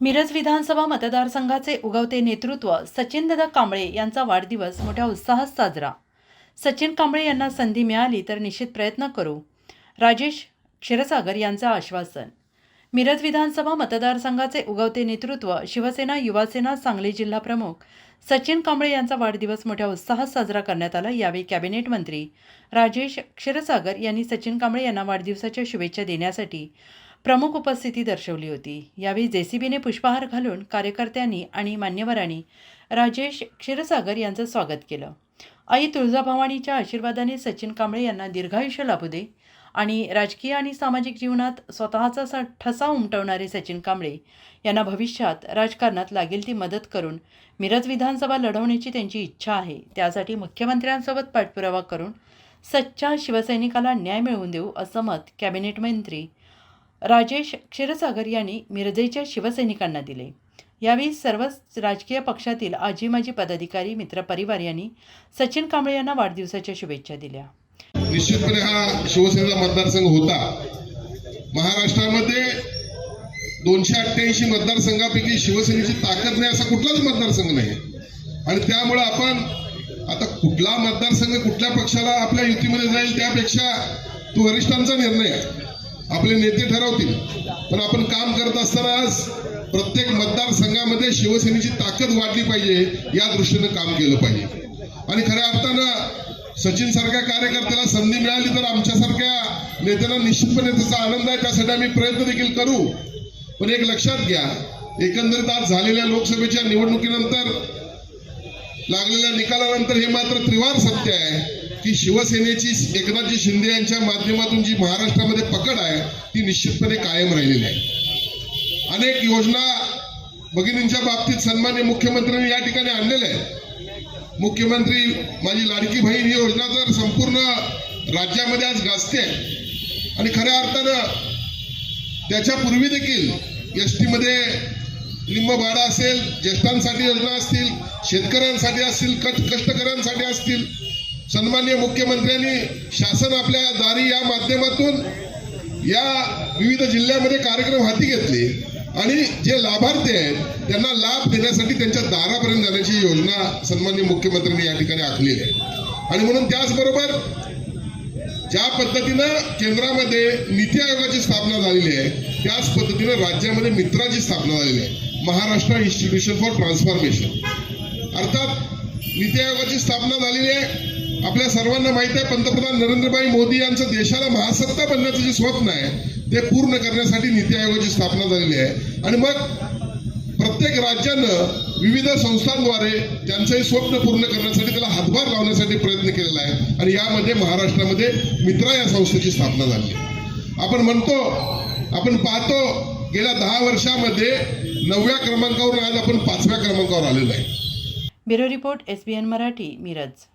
मिरज विधानसभा मतदारसंघाचे उगवते नेतृत्व सचिनदादा कांबळे यांचा वाढदिवस मोठ्या उत्साहात साजरा. सचिन कांबळे यांना संधी मिळाली तर निश्चित प्रयत्न करू राजेश क्षीरसागर यांचं आश्वासन. मिरज विधानसभा मतदारसंघाचे उगवते नेतृत्व शिवसेना युवासेना सांगली जिल्हा प्रमुख सचिन कांबळे यांचा वाढदिवस मोठ्या उत्साहात साजरा करण्यात आला. यावेळी कॅबिनेट मंत्री राजेश क्षीरसागर यांनी सचिन कांबळे यांना वाढदिवसाच्या शुभेच्छा देण्यासाठी प्रमुख उपस्थिती दर्शवली होती. यावेळी जेसीबीने पुष्पहार घालून कार्यकर्त्यांनी आणि मान्यवरांनी राजेश क्षीरसागर यांचं स्वागत केलं. आई तुळजाभवानीच्या आशीर्वादाने सचिन कांबळे यांना दीर्घायुष्य लाभू दे आणि राजकीय आणि सामाजिक जीवनात स्वतःचा सा ठसा उमटवणारे सचिन कांबळे यांना भविष्यात राजकारणात लागेल ती मदत करून मिरज विधानसभा लढवण्याची त्यांची इच्छा आहे. त्यासाठी मुख्यमंत्र्यांसोबत पाठपुरावा करून सच्चा शिवसैनिकाला न्याय मिळवून देऊ असं मत कॅबिनेट मंत्री राजेश क्षीरसागर यांनी मिरजेच्या शिवसैनिकांना दिले. यावेळी सर्वच राजकीय पक्षातील आजी माजी पदाधिकारी मित्रपरिवार यांनी सचिन कांबळे यांना वाढदिवसाच्या शुभेच्छा दिल्या. निश्चितपणे हा शिवसेनेचा मतदारसंघ होता. महाराष्ट्रामध्ये दोनशे अठ्ठ्याऐंशी मतदारसंघापैकी शिवसेनेची ताकद नाही असा कुठलाच मतदारसंघ नाही. आणि त्यामुळं आपण आता कुठला मतदारसंघ कुठल्या पक्षाला आपल्या युतीमध्ये जाईल त्यापेक्षा तो वरिष्ठांचा निर्णय आहे. आपले नेते ठरवतील. पण आपण काम करत असताना आज प्रत्येक मतदारसंघामध्ये शिवसेनेची ताकद वाढली पाहिजे या दृष्टीनं काम केलं पाहिजे. आणि खऱ्या अर्थानं सचिन सारख्या कार्यकर्त्याला संधी मिळाली तर आमच्यासारख्या नेत्यांना निश्चितपणे त्याचा आनंद आहे त्यासाठी आम्ही प्रयत्न देखील करू. पण एक लक्षात घ्या एकंदरीत आज झालेल्या लोकसभेच्या निवडणुकीनंतर लागलेल्या निकालानंतर हे मात्र त्रिवार सत्य आहे. की शिवसेनेची एकनाथजी शिंदे यांच्या माध्यमातून जी महाराष्ट्रामध्ये पकड आहे ती निश्चितपणे कायम राहिलेली आहे. अनेक योजना भगिनींच्या बाबतीत सन्मान्य मुख्यमंत्र्यांनी या ठिकाणी आणलेल्या आहेत. मुख्यमंत्री माझी लाडकी बहीण ही योजना तर संपूर्ण राज्यामध्ये आज गाजते आहे आणि खऱ्या अर्थानं त्याच्यापूर्वी देखील एस टीमध्ये लिंबभाडा असेल ज्येष्ठांसाठी योजना असतील शेतकऱ्यांसाठी असतील कष्टकऱ्यांसाठी असतील सन्मान्य मुख्यमंत्र्यांनी शासन आपल्या दारी या माध्यमातून या विविध जिल्ह्यामध्ये कार्यक्रम हाती घेतले. आणि जे लाभार्थी आहेत त्यांना लाभ देण्यासाठी त्यांच्या दारापर्यंत जाण्याची योजना सन्मान्य मुख्यमंत्र्यांनी या ठिकाणी आखलेली आहे. आणि म्हणून त्याचबरोबर ज्या पद्धतीनं केंद्रामध्ये नीती आयोगाची स्थापना झालेली आहे त्याच पद्धतीनं राज्यामध्ये मित्राची स्थापना झालेली आहे. महाराष्ट्र इन्स्टिट्यूशन फॉर ट्रान्सफॉर्मेशन अर्थात नीती आयोगाची स्थापना झालेली आहे. आपल्या सर्वांना माहिती आहे पंतप्रधान नरेंद्रभाई मोदी यांचं देशाला महासत्ता बनण्याचं जे स्वप्न आहे ते पूर्ण करण्यासाठी नीती आयोगाची स्थापना झालेली आहे. आणि मग प्रत्येक राज्यानं विविध संस्थांद्वारे त्यांचं हे स्वप्न पूर्ण करण्यासाठी त्याला हातभार लावण्यासाठी प्रयत्न केलेला आहे. आणि यामध्ये महाराष्ट्रामध्ये मित्रा या संस्थेची स्थापना झाली आहे. आपण म्हणतो आपण पाहतो गेल्या दहा वर्षामध्ये नवव्या क्रमांकावरून आज आपण पाचव्या क्रमांकावर आलेलो आहे. Bureau report S B N Marathi Miraj.